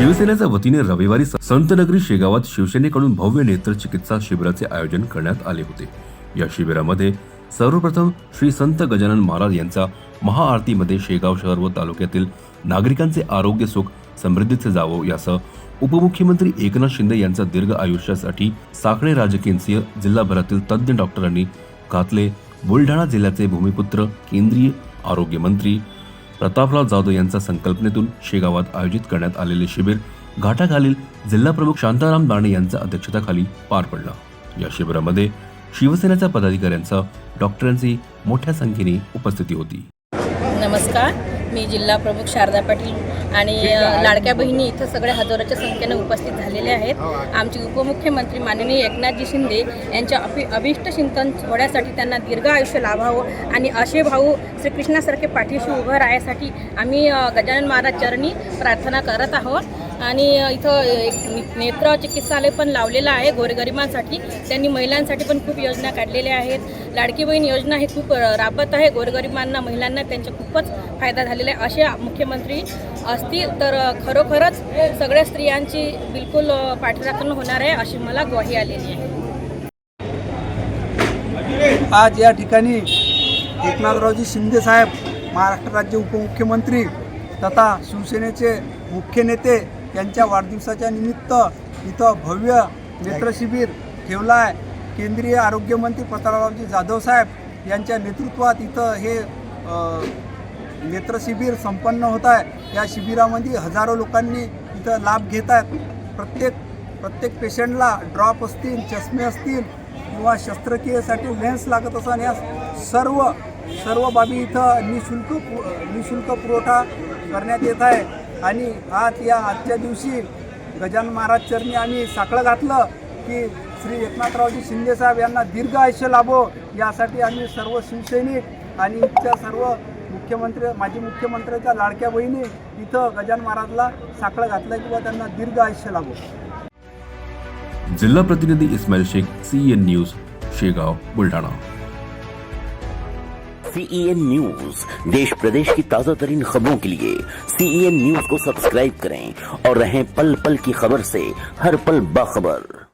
शिवसेनेच्या वतीने रविवारी संतनगरी शेगावात शिवसेनेकडून भव्य नेत्र चिकित्सा शिबिराचे आयोजन करण्यात आले होते. या शिबिरामध्ये सर्वप्रथम श्री संत गजानन महाराज यांचा महाआरतीमध्ये शेगाव शहर व तालुक्यातील नागरिकांचे आरोग्य सुख समृद्धीचे जावो यासह उपमुख्यमंत्री एकनाथ शिंदे यांचा दीर्घ आयुष्यासाठी साखळे राजकीय जिल्हाभरातील तज्ज्ञ डॉक्टरांनी घातले बुलढाणा जिल्ह्याचे भूमिपुत्र केंद्रीय आरोग्यमंत्री प्रतापराव जाधव यांच्या संकल्पनेतून शेगावात आयोजित करण्यात आलेले शिबिर घाटाखालील जिल्हा प्रमुख शांताराम दाणे यांच्या अध्यक्षतेखाली पार पडलं. या शिबिरामध्ये शिवसेनेच्या पदाधिकाऱ्यांचा डॉक्टरांची मोठ्या संख्येने उपस्थिती होती. नमस्कार. मी जिल्हा प्रमुख शारदा पाटील. आणि लाडक्या बहिणी इथं सगळ्या हजारोच्या संख्येने उपस्थित झालेल्या आहेत. आमचे उपमुख्यमंत्री माननीय एकनाथजी शिंदे यांच्या अपि अभिष्ट चिंतन सोहळ्यासाठी त्यांना दीर्घ आयुष्य लाभावं आणि असे भाऊ श्रीकृष्णासारखे पाठीशी उभं राहण्यासाठी आम्ही गजानन महाराज चरणी प्रार्थना करत आहोत. आणि इथं एक नेत्र चिकित्सालय पण लावलेलं आहे गोरगरिबांसाठी. त्यांनी महिलांसाठी पण खूप योजना काढलेल्या आहेत. लाडकी बहीण योजना ही खूप राबत आहे. गोरगरिबांना महिलांना त्यांचा खूपच फायदा झालेला आहे. असे मुख्यमंत्री असतील तर खरोखरच सगळ्या स्त्रियांची बिलकुल पाठराखण होणार आहे अशी मला ग्वाही आलेली आहे. आज या ठिकाणी एकनाथरावजी शिंदे साहेब महाराष्ट्र राज्य उपमुख्यमंत्री तथा शिवसेनेचे मुख्य नेते यांच्या वाढदिवसाच्या निमित्त इथं भव्य नेत्रशिबिर ठेवलं आहे. केंद्रीय आरोग्यमंत्री प्रतापरावजी जाधव साहेब यांच्या नेतृत्वात इथं हे नेत्रशिबिर संपन्न होत आहे. या शिबिरामध्ये हजारो लोकांनी इथं लाभ घेत आहेत. प्रत्येक प्रत्येक पेशंटला ड्रॉप असतील चष्मे असतील किंवा शस्त्रक्रियेसाठी लेन्स लागत असून या सर्व सर्व बाबी इथं निशुल्क पु- निशुल्क पुरवठा करण्यात येत आहे. आणि आज या आजच्या दिवशी गजान महाराज चरणी आम्ही साखळं घातलं की श्री एकनाथरावजी शिंदेसाहेब यांना दीर्घ आयुष्य लाभो यासाठी आम्ही सर्व शिवसैनिक आणि इथच्या सर्व मुख्यमंत्री माजी मुख्यमंत्र्याच्या लाडक्या बहिणी इथं गजानन महाराजला साकडं घातलं किंवा त्यांना दीर्घ आयुष्य लाभो जिल्हा प्रतिनिधी Ismail Shaikh CN news Shegaon Buldhana. CEN news देश प्रदेश की ताज़ा तरीन खबरों के लिए सीईएन न्यूज़ को सब्सक्राइब करें और रहें पल पल की खबर से हर पल बाखबर।